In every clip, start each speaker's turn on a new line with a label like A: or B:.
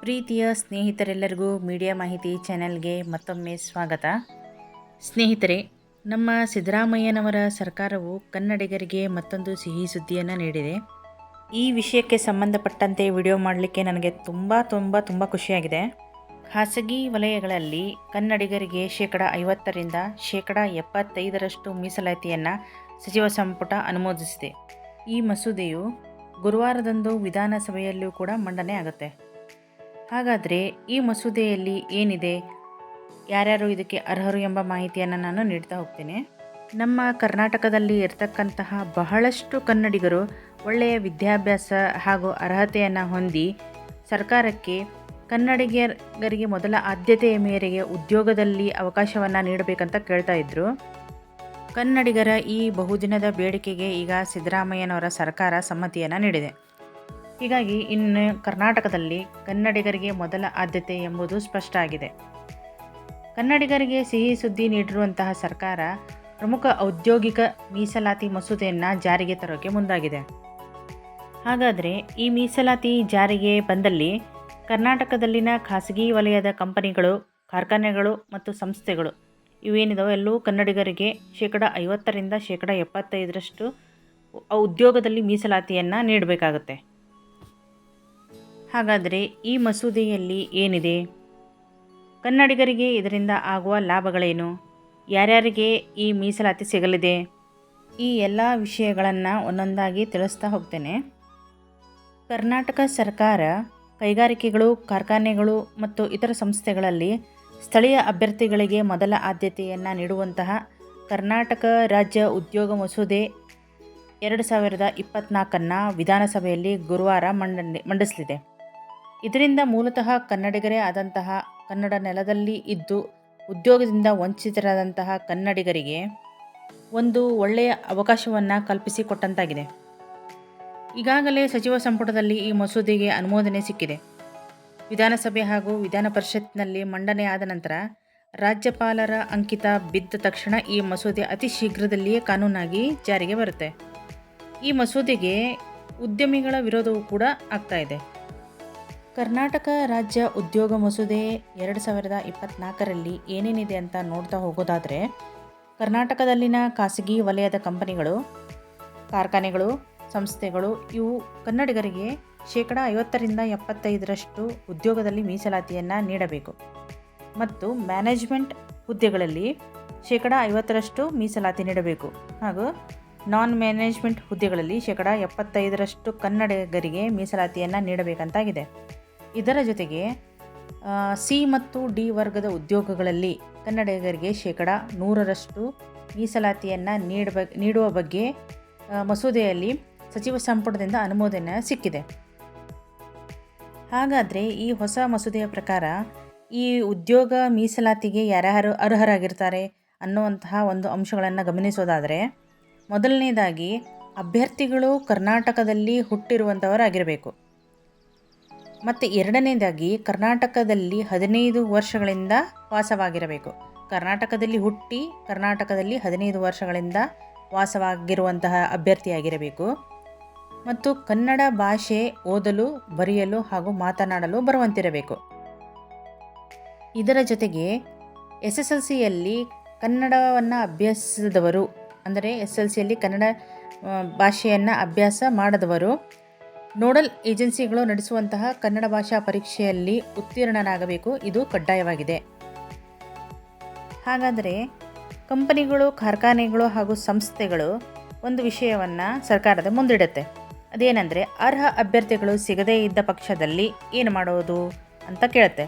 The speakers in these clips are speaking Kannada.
A: ಪ್ರೀತಿಯ ಸ್ನೇಹಿತರೆಲ್ಲರಿಗೂ ಮೀಡಿಯಾ ಮಾಹಿತಿ ಚಾನೆಲ್ಗೆ ಮತ್ತೊಮ್ಮೆ ಸ್ವಾಗತ. ಸ್ನೇಹಿತರೆ, ನಮ್ಮ ಸಿದ್ದರಾಮಯ್ಯನವರ ಸರ್ಕಾರವು ಕನ್ನಡಿಗರಿಗೆ ಮತ್ತೊಂದು ಸಿಹಿ ಸುದ್ದಿಯನ್ನು ನೀಡಿದೆ. ಈ ವಿಷಯಕ್ಕೆ ಸಂಬಂಧಪಟ್ಟಂತೆ ವಿಡಿಯೋ ಮಾಡಲಿಕ್ಕೆ ನನಗೆ ತುಂಬ ತುಂಬ ತುಂಬ ಖುಷಿಯಾಗಿದೆ. ಖಾಸಗಿ ವಲಯಗಳಲ್ಲಿ ಕನ್ನಡಿಗರಿಗೆ ಶೇಕಡ ಐವತ್ತರಿಂದ ಶೇಕಡ ಎಪ್ಪತ್ತೈದರಷ್ಟು ಮೀಸಲಾತಿಯನ್ನು ಸಚಿವ ಸಂಪುಟ ಅನುಮೋದಿಸಿದೆ. ಈ ಮಸೂದೆಯು ಗುರುವಾರದಂದು ವಿಧಾನಸಭೆಯಲ್ಲೂ ಕೂಡ ಮಂಡನೆ ಆಗುತ್ತೆ. ಹಾಗಾದರೆ ಈ ಮಸೂದೆಯಲ್ಲಿ ಏನಿದೆ? ಯಾರ್ಯಾರು ಇದಕ್ಕೆ ಅರ್ಹರು ಎಂಬ ಮಾಹಿತಿಯನ್ನು ನಾನು ನೀಡ್ತಾ ಹೋಗ್ತೇನೆ. ನಮ್ಮ ಕರ್ನಾಟಕದಲ್ಲಿ ಇರತಕ್ಕಂತಹ ಬಹಳಷ್ಟು ಕನ್ನಡಿಗರು ಒಳ್ಳೆಯ ವಿದ್ಯಾಭ್ಯಾಸ ಹಾಗೂ ಅರ್ಹತೆಯನ್ನು ಹೊಂದಿ ಸರ್ಕಾರಕ್ಕೆ ಕನ್ನಡಿಗರಿಗೆ ಮೊದಲ ಆದ್ಯತೆಯ ಮೇರೆಗೆ ಉದ್ಯೋಗದಲ್ಲಿ ಅವಕಾಶವನ್ನು ನೀಡಬೇಕಂತ ಕೇಳ್ತಾ ಇದ್ದರು ಕನ್ನಡಿಗರ ಈ ಬಹುದಿನದ ಬೇಡಿಕೆಗೆ ಈಗ ಸಿದ್ದರಾಮಯ್ಯನವರ ಸರ್ಕಾರ ಸಮ್ಮತಿಯನ್ನು ನೀಡಿದೆ. ಹೀಗಾಗಿ ಇನ್ನು ಕರ್ನಾಟಕದಲ್ಲಿ ಕನ್ನಡಿಗರಿಗೆ ಮೊದಲ ಆದ್ಯತೆ ಎಂಬುದು ಸ್ಪಷ್ಟ ಆಗಿದೆ. ಕನ್ನಡಿಗರಿಗೆ ಸಿಹಿ ಸುದ್ದಿ ನೀಡಿರುವಂತಹ ಸರ್ಕಾರ ಪ್ರಮುಖ ಔದ್ಯೋಗಿಕ ಮೀಸಲಾತಿ ಮಸೂದೆಯನ್ನು ಜಾರಿಗೆ ತರೋಕೆ ಮುಂದಾಗಿದೆ. ಹಾಗಾದರೆ ಈ ಮೀಸಲಾತಿ ಜಾರಿಗೆ ಬಂದಲ್ಲಿ ಕರ್ನಾಟಕದಲ್ಲಿನ ಖಾಸಗಿ ವಲಯದ ಕಂಪನಿಗಳು, ಕಾರ್ಖಾನೆಗಳು ಮತ್ತು ಸಂಸ್ಥೆಗಳು ಇವೇನಿದಾವೆ ಎಲ್ಲೂ ಕನ್ನಡಿಗರಿಗೆ ಶೇಕಡ ಐವತ್ತರಿಂದ ಶೇಕಡ ಎಪ್ಪತ್ತೈದರಷ್ಟು ಉದ್ಯೋಗದಲ್ಲಿ ಮೀಸಲಾತಿಯನ್ನು ನೀಡಬೇಕಾಗುತ್ತೆ. ಹಾಗಾದರೆ ಈ ಮಸೂದೆಯಲ್ಲಿ ಏನಿದೆ? ಕನ್ನಡಿಗರಿಗೆ ಇದರಿಂದ ಆಗುವ ಲಾಭಗಳೇನು? ಯಾರ್ಯಾರಿಗೆ ಈ ಮೀಸಲಾತಿ ಸಿಗಲಿದೆ? ಈ ಎಲ್ಲ ವಿಷಯಗಳನ್ನು ಒಂದೊಂದಾಗಿ ತಿಳಿಸ್ತಾ ಹೋಗ್ತೇನೆ. ಕರ್ನಾಟಕ ಸರ್ಕಾರ ಕೈಗಾರಿಕೆಗಳು, ಕಾರ್ಖಾನೆಗಳು ಮತ್ತು ಇತರ ಸಂಸ್ಥೆಗಳಲ್ಲಿ ಸ್ಥಳೀಯ ಅಭ್ಯರ್ಥಿಗಳಿಗೆ ಮೊದಲ ಆದ್ಯತೆಯನ್ನು ನೀಡುವಂತಹ ಕರ್ನಾಟಕ ರಾಜ್ಯ ಉದ್ಯೋಗ ಮಸೂದೆ ಎರಡು ಸಾವಿರದ ಇಪ್ಪತ್ತ್ನಾಲ್ಕನ್ನು ವಿಧಾನಸಭೆಯಲ್ಲಿ ಗುರುವಾರ ಮಂಡನೆ ಮಂಡಿಸಲಿದೆ. ಇದರಿಂದ ಮೂಲತಃ ಕನ್ನಡಿಗರೇ ಆದಂತಹ ಕನ್ನಡ ನೆಲದಲ್ಲಿ ಇದ್ದು ಉದ್ಯೋಗದಿಂದ ವಂಚಿತರಾದಂತಹ ಕನ್ನಡಿಗರಿಗೆ ಒಂದು ಒಳ್ಳೆಯ ಅವಕಾಶವನ್ನು ಕಲ್ಪಿಸಿಕೊಟ್ಟಂತಾಗಿದೆ. ಈಗಾಗಲೇ ಸಚಿವ ಸಂಪುಟದಲ್ಲಿ ಈ ಮಸೂದೆಗೆ ಅನುಮೋದನೆ ಸಿಕ್ಕಿದೆ. ವಿಧಾನಸಭೆ ಹಾಗೂ ವಿಧಾನ ಪರಿಷತ್ನಲ್ಲಿ ಮಂಡನೆ ಆದ ನಂತರ ರಾಜ್ಯಪಾಲರ ಅಂಕಿತ ಬಿದ್ದ ತಕ್ಷಣ ಈ ಮಸೂದೆ ಅತಿ ಶೀಘ್ರದಲ್ಲಿಯೇ ಕಾನೂನಾಗಿ ಜಾರಿಗೆ ಬರುತ್ತೆ. ಈ ಮಸೂದೆಗೆ ಉದ್ಯಮಿಗಳ ವಿರೋಧವೂ ಕೂಡ ಆಗ್ತಾ ಇದೆ. ಕರ್ನಾಟಕ ರಾಜ್ಯ ಉದ್ಯೋಗ ಮಸೂದೆ ಎರಡು ಸಾವಿರದ ಇಪ್ಪತ್ತ್ನಾಲ್ಕರಲ್ಲಿ ಏನೇನಿದೆ ಅಂತ ನೋಡ್ತಾ ಹೋಗೋದಾದರೆ, ಕರ್ನಾಟಕದಲ್ಲಿನ ಖಾಸಗಿ ವಲಯದ ಕಂಪನಿಗಳು, ಕಾರ್ಖಾನೆಗಳು, ಸಂಸ್ಥೆಗಳು ಇವು ಕನ್ನಡಿಗರಿಗೆ ಶೇಕಡ ಐವತ್ತರಿಂದ ಎಪ್ಪತ್ತೈದರಷ್ಟು ಉದ್ಯೋಗದಲ್ಲಿ ಮೀಸಲಾತಿಯನ್ನು ನೀಡಬೇಕು. ಮತ್ತು ಮ್ಯಾನೇಜ್ಮೆಂಟ್ ಹುದ್ದೆಗಳಲ್ಲಿ ಶೇಕಡ ಐವತ್ತರಷ್ಟು ಮೀಸಲಾತಿ ನೀಡಬೇಕು. ಹಾಗೂ ನಾನ್ ಮ್ಯಾನೇಜ್ಮೆಂಟ್ ಹುದ್ದೆಗಳಲ್ಲಿ ಶೇಕಡ ಎಪ್ಪತ್ತೈದರಷ್ಟು ಕನ್ನಡಿಗರಿಗೆ ಮೀಸಲಾತಿಯನ್ನು ನೀಡಬೇಕಂತಾಗಿದೆ. ಇದರ ಜೊತೆಗೆ ಸಿ ಮತ್ತು ಡಿ ವರ್ಗದ ಉದ್ಯೋಗಗಳಲ್ಲಿ ಕನ್ನಡಿಗರಿಗೆ ಶೇಕಡ ನೂರರಷ್ಟು ಮೀಸಲಾತಿಯನ್ನು ನೀಡಬ ನೀಡುವ ಬಗ್ಗೆ ಮಸೂದೆಯಲ್ಲಿ ಸಚಿವ ಸಂಪುಟದಿಂದ ಅನುಮೋದನೆ ಸಿಕ್ಕಿದೆ. ಹಾಗಾದರೆ ಈ ಹೊಸ ಮಸೂದೆಯ ಪ್ರಕಾರ ಈ ಉದ್ಯೋಗ ಮೀಸಲಾತಿಗೆ ಯಾರ್ಯಾರು ಅರ್ಹರಾಗಿರ್ತಾರೆ ಅನ್ನುವಂತಹ ಒಂದು ಅಂಶಗಳನ್ನು ಗಮನಿಸೋದಾದರೆ, ಮೊದಲನೇದಾಗಿ ಅಭ್ಯರ್ಥಿಗಳು ಕರ್ನಾಟಕದಲ್ಲಿ ಹುಟ್ಟಿರುವಂಥವರಾಗಿರಬೇಕು ಮತ್ತು ಎರಡನೇದಾಗಿ ಕರ್ನಾಟಕದಲ್ಲಿ ಹದಿನೈದು ವರ್ಷಗಳಿಂದ ವಾಸವಾಗಿರಬೇಕು. ಕರ್ನಾಟಕದಲ್ಲಿ ಹುಟ್ಟಿ ಕರ್ನಾಟಕದಲ್ಲಿ ಹದಿನೈದು ವರ್ಷಗಳಿಂದ ವಾಸವಾಗಿರುವಂತಹ ಅಭ್ಯರ್ಥಿಯಾಗಿರಬೇಕು. ಮತ್ತು ಕನ್ನಡ ಭಾಷೆ ಓದಲು, ಬರೆಯಲು ಹಾಗೂ ಮಾತನಾಡಲು ಬರುವಂತಿರಬೇಕು. ಇದರ ಜೊತೆಗೆ ಎಸ್ ಎಸ್ ಎಲ್ ಸಿಯಲ್ಲಿ ಕನ್ನಡವನ್ನು ಅಭ್ಯಸಿಸಿದವರು, ಅಂದರೆ ಎಸ್ ಎಲ್ ಸಿಯಲ್ಲಿ ಕನ್ನಡ ಭಾಷೆಯನ್ನು ಅಭ್ಯಾಸ ಮಾಡದವರು ನೋಡಲ್ ಏಜೆನ್ಸಿಗಳು ನಡೆಸುವಂತಹ ಕನ್ನಡ ಭಾಷಾ ಪರೀಕ್ಷೆಯಲ್ಲಿ ಉತ್ತೀರ್ಣನಾಗಬೇಕು. ಇದು ಕಡ್ಡಾಯವಾಗಿದೆ. ಹಾಗಾದರೆ ಕಂಪನಿಗಳು, ಕಾರ್ಖಾನೆಗಳು ಹಾಗೂ ಸಂಸ್ಥೆಗಳು ಒಂದು ವಿಷಯವನ್ನು ಸರ್ಕಾರದ ಮುಂದಿಡುತ್ತೆ. ಅದೇನೆಂದರೆ ಅರ್ಹ ಅಭ್ಯರ್ಥಿಗಳು ಸಿಗದೇ ಇದ್ದ ಪಕ್ಷದಲ್ಲಿ ಏನು ಮಾಡೋದು ಅಂತ ಕೇಳುತ್ತೆ.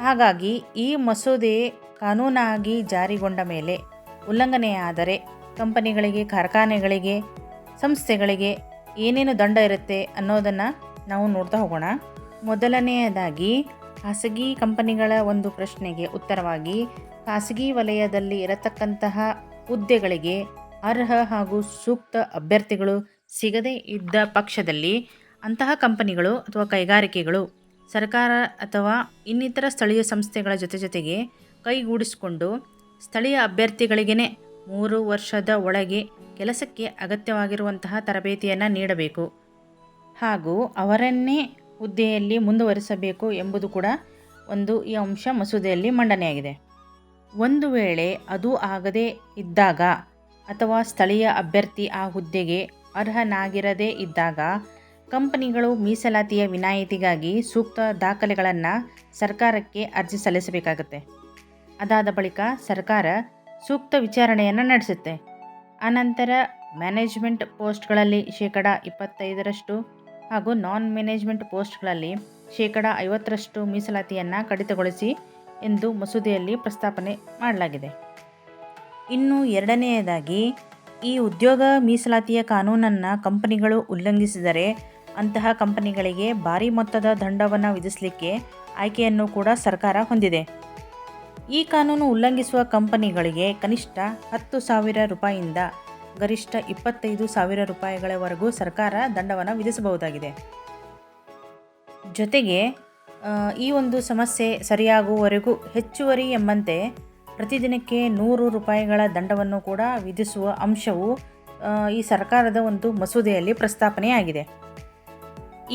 A: ಹಾಗಾಗಿ ಈ ಮಸೂದೆ ಕಾನೂನಾಗಿ ಜಾರಿಗೊಂಡ ಮೇಲೆ ಉಲ್ಲಂಘನೆಯಾದರೆ ಕಂಪನಿಗಳಿಗೆ, ಕಾರ್ಖಾನೆಗಳಿಗೆ, ಸಂಸ್ಥೆಗಳಿಗೆ ಏನೇನು ದಂಡ ಇರುತ್ತೆ ಅನ್ನೋದನ್ನು ನಾವು ನೋಡ್ತಾ ಹೋಗೋಣ. ಮೊದಲನೆಯದಾಗಿ, ಖಾಸಗಿ ಕಂಪನಿಗಳ ಒಂದು ಪ್ರಶ್ನೆಗೆ ಉತ್ತರವಾಗಿ, ಖಾಸಗಿ ವಲಯದಲ್ಲಿ ಇರತಕ್ಕಂತಹ ಹುದ್ದೆಗಳಿಗೆ ಅರ್ಹ ಹಾಗೂ ಸೂಕ್ತ ಅಭ್ಯರ್ಥಿಗಳು ಸಿಗದೇ ಇದ್ದ ಪಕ್ಷದಲ್ಲಿ ಅಂತಹ ಕಂಪನಿಗಳು ಅಥವಾ ಕೈಗಾರಿಕೆಗಳು ಸರ್ಕಾರ ಅಥವಾ ಇನ್ನಿತರ ಸ್ಥಳೀಯ ಸಂಸ್ಥೆಗಳ ಜೊತೆ ಜೊತೆಗೆ ಕೈಗೂಡಿಸಿಕೊಂಡು ಸ್ಥಳೀಯ ಅಭ್ಯರ್ಥಿಗಳಿಗೇ ಮೂರು ವರ್ಷದ ಒಳಗೆ ಕೆಲಸಕ್ಕೆ ಅಗತ್ಯವಾಗಿರುವಂತಹ ತರಬೇತಿಯನ್ನು ನೀಡಬೇಕು. ಹಾಗೂ ಅವರನ್ನೇ ಹುದ್ದೆಯಲ್ಲಿ ಮುಂದುವರಿಸಬೇಕು ಎಂಬುದು ಕೂಡ ಒಂದು ಈ ಅಂಶ ಮಸೂದೆಯಲ್ಲಿ ಮಂಡನೆಯಾಗಿದೆ. ಒಂದು ವೇಳೆ ಅದು ಆಗದೇ ಇದ್ದಾಗ ಅಥವಾ ಸ್ಥಳೀಯ ಅಭ್ಯರ್ಥಿ ಆ ಹುದ್ದೆಗೆ ಅರ್ಹನಾಗಿರದೇ ಇದ್ದಾಗ ಕಂಪನಿಗಳು ಮೀಸಲಾತಿಯ ವಿನಾಯಿತಿಗಾಗಿ ಸೂಕ್ತ ದಾಖಲೆಗಳನ್ನು ಸರ್ಕಾರಕ್ಕೆ ಅರ್ಜಿ ಸಲ್ಲಿಸಬೇಕಾಗುತ್ತೆ. ಅದಾದ ಬಳಿಕ ಸರ್ಕಾರ ಸೂಕ್ತ ವಿಚಾರಣೆಯನ್ನು ನಡೆಸುತ್ತೆ. ಅನಂತರ ಮ್ಯಾನೇಜ್ಮೆಂಟ್ ಪೋಸ್ಟ್ಗಳಲ್ಲಿ ಶೇಕಡ ಇಪ್ಪತ್ತೈದರಷ್ಟು ಹಾಗೂ ನಾನ್ ಮ್ಯಾನೇಜ್ಮೆಂಟ್ ಪೋಸ್ಟ್ಗಳಲ್ಲಿ ಶೇಕಡ ಐವತ್ತರಷ್ಟು ಮೀಸಲಾತಿಯನ್ನು ಕಡಿತಗೊಳಿಸಿ ಎಂದು ಮಸೂದೆಯಲ್ಲಿ ಪ್ರಸ್ತಾಪನೆ ಮಾಡಲಾಗಿದೆ. ಇನ್ನು ಎರಡನೆಯದಾಗಿ, ಈ ಉದ್ಯೋಗ ಮೀಸಲಾತಿಯ ಕಾನೂನನ್ನು ಕಂಪನಿಗಳು ಉಲ್ಲಂಘಿಸಿದರೆ ಅಂತಹ ಕಂಪನಿಗಳಿಗೆ ಭಾರಿ ಮೊತ್ತದ ದಂಡವನ್ನು ವಿಧಿಸಲಿಕ್ಕೆ ಆಯ್ಕೆಯನ್ನು ಕೂಡ ಸರ್ಕಾರ ಹೊಂದಿದೆ. ಈ ಕಾನೂನು ಉಲ್ಲಂಘಿಸುವ ಕಂಪನಿಗಳಿಗೆ ಕನಿಷ್ಠ ಹತ್ತು ಸಾವಿರ ರೂಪಾಯಿಯಿಂದ ಗರಿಷ್ಠ ಇಪ್ಪತ್ತೈದು ಸಾವಿರ ರೂಪಾಯಿಗಳವರೆಗೂ ಸರ್ಕಾರ ದಂಡವನ್ನು ವಿಧಿಸಬಹುದಾಗಿದೆ. ಜೊತೆಗೆ ಈ ಒಂದು ಸಮಸ್ಯೆ ಸರಿಯಾಗುವವರೆಗೂ ಹೆಚ್ಚುವರಿ ಎಂಬಂತೆ ಪ್ರತಿದಿನಕ್ಕೆ ನೂರು ರೂಪಾಯಿಗಳ ದಂಡವನ್ನು ಕೂಡ ವಿಧಿಸುವ ಅಂಶವು ಈ ಸರ್ಕಾರದ ಒಂದು ಮಸೂದೆಯಲ್ಲಿ ಪ್ರಸ್ತಾಪನೆಯಾಗಿದೆ.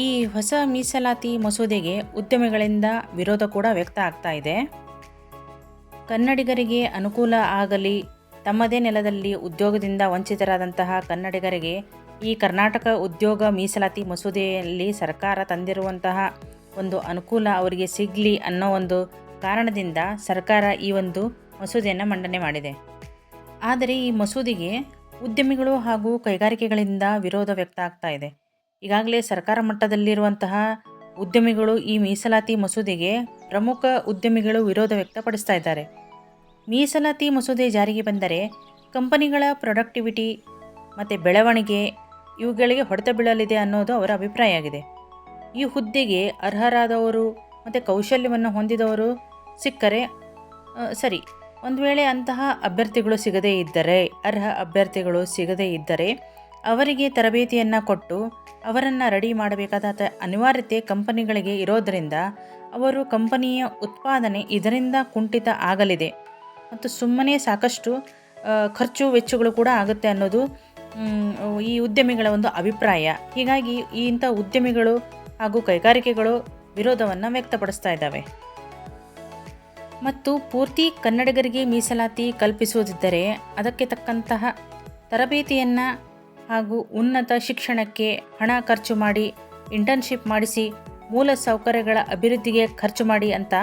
A: ಈ ಹೊಸ ಮೀಸಲಾತಿ ಮಸೂದೆಗೆ ಉದ್ಯಮಿಗಳಿಂದ ವಿರೋಧ ಕೂಡ ವ್ಯಕ್ತ ಆಗ್ತಾ ಇದೆ. ಕನ್ನಡಿಗರಿಗೆ ಅನುಕೂಲ ಆಗಲಿ, ತಮ್ಮದೇ ನೆಲದಲ್ಲಿ ಉದ್ಯೋಗದಿಂದ ವಂಚಿತರಾದಂತಹ ಕನ್ನಡಿಗರಿಗೆ ಈ ಕರ್ನಾಟಕ ಉದ್ಯೋಗ ಮೀಸಲಾತಿ ಮಸೂದೆಯಲ್ಲಿ ಸರ್ಕಾರ ತಂದಿರುವಂತಹ ಒಂದು ಅನುಕೂಲ ಅವರಿಗೆ ಸಿಗಲಿ ಅನ್ನೋ ಒಂದು ಕಾರಣದಿಂದ ಸರ್ಕಾರ ಈ ಒಂದು ಮಸೂದೆಯನ್ನು ಮಂಡನೆ ಮಾಡಿದೆ. ಆದರೆ ಈ ಮಸೂದೆಗೆ ಉದ್ಯಮಿಗಳು ಹಾಗೂ ಕೈಗಾರಿಕೆಗಳಿಂದ ವಿರೋಧ ವ್ಯಕ್ತ ಆಗ್ತಾ ಇದೆ. ಈಗಾಗಲೇ ಸರ್ಕಾರ ಮಟ್ಟದಲ್ಲಿರುವಂತಹ ಉದ್ಯಮಿಗಳು ಈ ಮೀಸಲಾತಿ ಮಸೂದೆಗೆ ಪ್ರಮುಖ ಉದ್ಯಮಿಗಳು ವಿರೋಧ ವ್ಯಕ್ತಪಡಿಸ್ತಾ ಇದ್ದಾರೆ. ಮೀಸಲಾತಿ ಮಸೂದೆ ಜಾರಿಗೆ ಬಂದರೆ ಕಂಪನಿಗಳ ಪ್ರೊಡಕ್ಟಿವಿಟಿ ಮತ್ತು ಬೆಳವಣಿಗೆ ಇವುಗಳಿಗೆ ಹೊಡೆತ ಬೀಳಲಿದೆ ಅನ್ನೋದು ಅವರ ಅಭಿಪ್ರಾಯ ಆಗಿದೆ. ಈ ಹುದ್ದೆಗೆ ಅರ್ಹರಾದವರು ಮತ್ತು ಕೌಶಲ್ಯವನ್ನು ಹೊಂದಿದವರು ಸಿಕ್ಕರೆ ಸರಿ, ಒಂದು ವೇಳೆ ಅಂತಹ ಅಭ್ಯರ್ಥಿಗಳು ಸಿಗದೇ ಇದ್ದರೆ, ಅರ್ಹ ಅಭ್ಯರ್ಥಿಗಳು ಸಿಗದೇ ಇದ್ದರೆ ಅವರಿಗೆ ತರಬೇತಿಯನ್ನು ಕೊಟ್ಟು ಅವರನ್ನು ರೆಡಿ ಮಾಡಬೇಕಾದ ಅನಿವಾರ್ಯತೆ ಕಂಪನಿಗಳಿಗೆ ಇರೋದರಿಂದ ಅವರು ಕಂಪನಿಯ ಉತ್ಪಾದನೆ ಇದರಿಂದ ಕುಂಠಿತ ಆಗಲಿದೆ. ಮತ್ತು ಸುಮ್ಮನೆ ಸಾಕಷ್ಟು ಖರ್ಚು ವೆಚ್ಚಗಳು ಕೂಡ ಆಗುತ್ತೆ ಅನ್ನೋದು ಈ ಉದ್ಯಮಿಗಳ ಒಂದು ಅಭಿಪ್ರಾಯ. ಹೀಗಾಗಿ ಈ ಇಂಥ ಉದ್ಯಮಿಗಳು ಹಾಗೂ ಕೈಗಾರಿಕೆಗಳು ವಿರೋಧವನ್ನು ವ್ಯಕ್ತಪಡಿಸ್ತಾ ಇದ್ದಾವೆ. ಮತ್ತು ಪೂರ್ತಿ ಕನ್ನಡಿಗರಿಗೆ ಮೀಸಲಾತಿ ಕಲ್ಪಿಸುವುದಿದ್ದರೆ ಅದಕ್ಕೆ ತಕ್ಕಂತಹ ತರಬೇತಿಯನ್ನು ಹಾಗೂ ಉನ್ನತ ಶಿಕ್ಷಣಕ್ಕೆ ಹಣ ಖರ್ಚು ಮಾಡಿ ಇಂಟರ್ನ್ಶಿಪ್ ಮಾಡಿಸಿ ಮೂಲ ಸೌಕರ್ಯಗಳ ಅಭಿವೃದ್ಧಿಗೆ ಖರ್ಚು ಮಾಡಿ ಅಂತ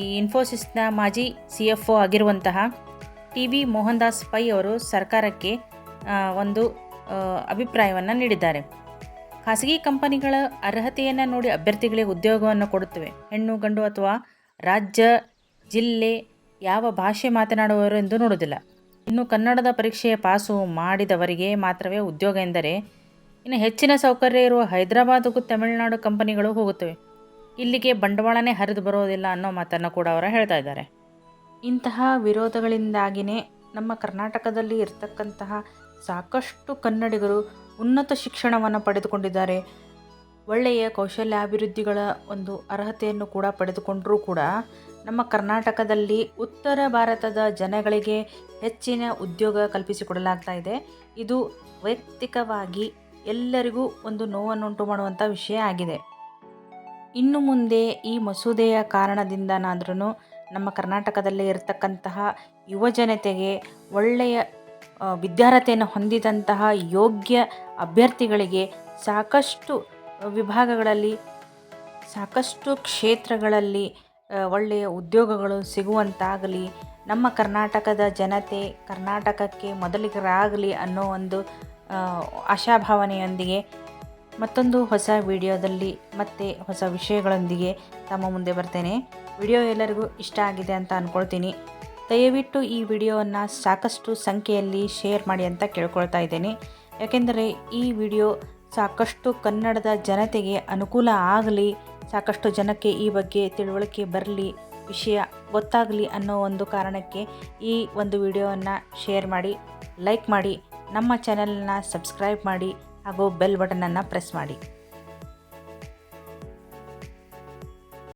A: ಈ ಇನ್ಫೋಸಿಸ್ನ ಮಾಜಿ ಸಿ ಎಫ್ ಒ ಆಗಿರುವಂತಹ ಟಿ ವಿ ಮೋಹನ್ ದಾಸ್ ಪೈ ಅವರು ಸರ್ಕಾರಕ್ಕೆ ಒಂದು ಅಭಿಪ್ರಾಯವನ್ನು ನೀಡಿದ್ದಾರೆ. ಖಾಸಗಿ ಕಂಪನಿಗಳ ಅರ್ಹತೆಯನ್ನು ನೋಡಿ ಅಭ್ಯರ್ಥಿಗಳಿಗೆ ಉದ್ಯೋಗವನ್ನು ಕೊಡುತ್ತವೆ. ಹೆಣ್ಣು, ಗಂಡು ಅಥವಾ ರಾಜ್ಯ, ಜಿಲ್ಲೆ ಯಾವ ಭಾಷೆ ಮಾತನಾಡುವವರು ಎಂದು ನೋಡುವುದಿಲ್ಲ. ಇನ್ನು ಕನ್ನಡದ ಪರೀಕ್ಷೆಯ ಪಾಸು ಮಾಡಿದವರಿಗೆ ಮಾತ್ರವೇ ಉದ್ಯೋಗ ಎಂದರೆ ಇನ್ನು ಹೆಚ್ಚಿನ ಸೌಕರ್ಯ ಇರುವ ಹೈದರಾಬಾದ್ಗೂ ತಮಿಳುನಾಡು ಕಂಪನಿಗಳು ಹೋಗುತ್ತವೆ. ಇಲ್ಲಿಗೆ ಬಂಡವಾಳನೇ ಹರಿದು ಬರೋದಿಲ್ಲ ಅನ್ನೋ ಮಾತನ್ನು ಕೂಡ ಅವರು ಹೇಳ್ತಾ ಇದ್ದಾರೆ. ಇಂತಹ ವಿರೋಧಗಳಿಂದಾಗಿಯೇ ನಮ್ಮ ಕರ್ನಾಟಕದಲ್ಲಿ ಇರತಕ್ಕಂತಹ ಸಾಕಷ್ಟು ಕನ್ನಡಿಗರು ಉನ್ನತ ಶಿಕ್ಷಣವನ್ನು ಪಡೆದುಕೊಂಡಿದ್ದಾರೆ. ಒಳ್ಳೆಯ ಕೌಶಲ್ಯಾಭಿವೃದ್ಧಿಗಳ ಒಂದು ಅರ್ಹತೆಯನ್ನು ಕೂಡ ಪಡೆದುಕೊಂಡರೂ ಕೂಡ ನಮ್ಮ ಕರ್ನಾಟಕದಲ್ಲಿ ಉತ್ತರ ಭಾರತದ ಜನಗಳಿಗೆ ಹೆಚ್ಚಿನ ಉದ್ಯೋಗ ಕಲ್ಪಿಸಿಕೊಡಲಾಗ್ತಾ ಇದೆ. ಇದು ವೈಯಕ್ತಿಕವಾಗಿ ಎಲ್ಲರಿಗೂ ಒಂದು ನೋವನ್ನುಂಟು ಮಾಡುವಂಥ ವಿಷಯ ಆಗಿದೆ. ಇನ್ನು ಮುಂದೆ ಈ ಮಸೂದೆಯ ಕಾರಣದಿಂದನಾದ್ರೂ ನಮ್ಮ ಕರ್ನಾಟಕದಲ್ಲಿ ಇರತಕ್ಕಂತಹ ಯುವ ಜನತೆಗೆ ಒಳ್ಳೆಯ ವಿದ್ಯಾರ್ಹತೆಯನ್ನು ಹೊಂದಿದಂತಹ ಯೋಗ್ಯ ಅಭ್ಯರ್ಥಿಗಳಿಗೆ ಸಾಕಷ್ಟು ವಿಭಾಗಗಳಲ್ಲಿ, ಸಾಕಷ್ಟು ಕ್ಷೇತ್ರಗಳಲ್ಲಿ ಒಳ್ಳೆಯ ಉದ್ಯೋಗಗಳು ಸಿಗುವಂತಾಗಲಿ, ನಮ್ಮ ಕರ್ನಾಟಕದ ಜನತೆ ಕರ್ನಾಟಕಕ್ಕೆ ಮೊದಲಿಗರಾಗಲಿ ಅನ್ನೋ ಒಂದು ಆಶಾಭಾವನೆಯೊಂದಿಗೆ ಮತ್ತೊಂದು ಹೊಸ ವಿಡಿಯೋದಲ್ಲಿ ಮತ್ತೆ ಹೊಸ ವಿಷಯಗಳೊಂದಿಗೆ ತಮ್ಮ ಮುಂದೆ ಬರ್ತೇನೆ. ವಿಡಿಯೋ ಎಲ್ಲರಿಗೂ ಇಷ್ಟ ಆಗಿದೆ ಅಂತ ಅಂದ್ಕೊಳ್ತೀನಿ ದಯವಿಟ್ಟು ಈ ವಿಡಿಯೋವನ್ನು ಸಾಕಷ್ಟು ಸಂಖ್ಯೆಯಲ್ಲಿ ಶೇರ್ ಮಾಡಿ ಅಂತ ಕೇಳ್ಕೊಳ್ತಾ ಇದ್ದೇನೆ. ಯಾಕೆಂದರೆ ಈ ವಿಡಿಯೋ ಸಾಕಷ್ಟು ಕನ್ನಡದ ಜನತೆಗೆ ಅನುಕೂಲ ಆಗಲಿ ಸಾಕಷ್ಟು ಜನಕ್ಕೆ ಈ ಬಗ್ಗೆ ತಿಳುವಳಿಕೆ ಬರಲಿ, ವಿಷಯ ಗೊತ್ತಾಗಲಿ ಅನ್ನೋ ಒಂದು ಕಾರಣಕ್ಕೆ ಈ ಒಂದು ವಿಡಿಯೋವನ್ನು ಶೇರ್ ಮಾಡಿ ಲೈಕ್ ಮಾಡಿ, ನಮ್ಮ ಚಾನೆಲ್ನ ಸಬ್ಸ್ಕ್ರೈಬ್ ಮಾಡಿ ಹಾಗೂ ಬೆಲ್ ಬಟನನ್ನು ಪ್ರೆಸ್ ಮಾಡಿ.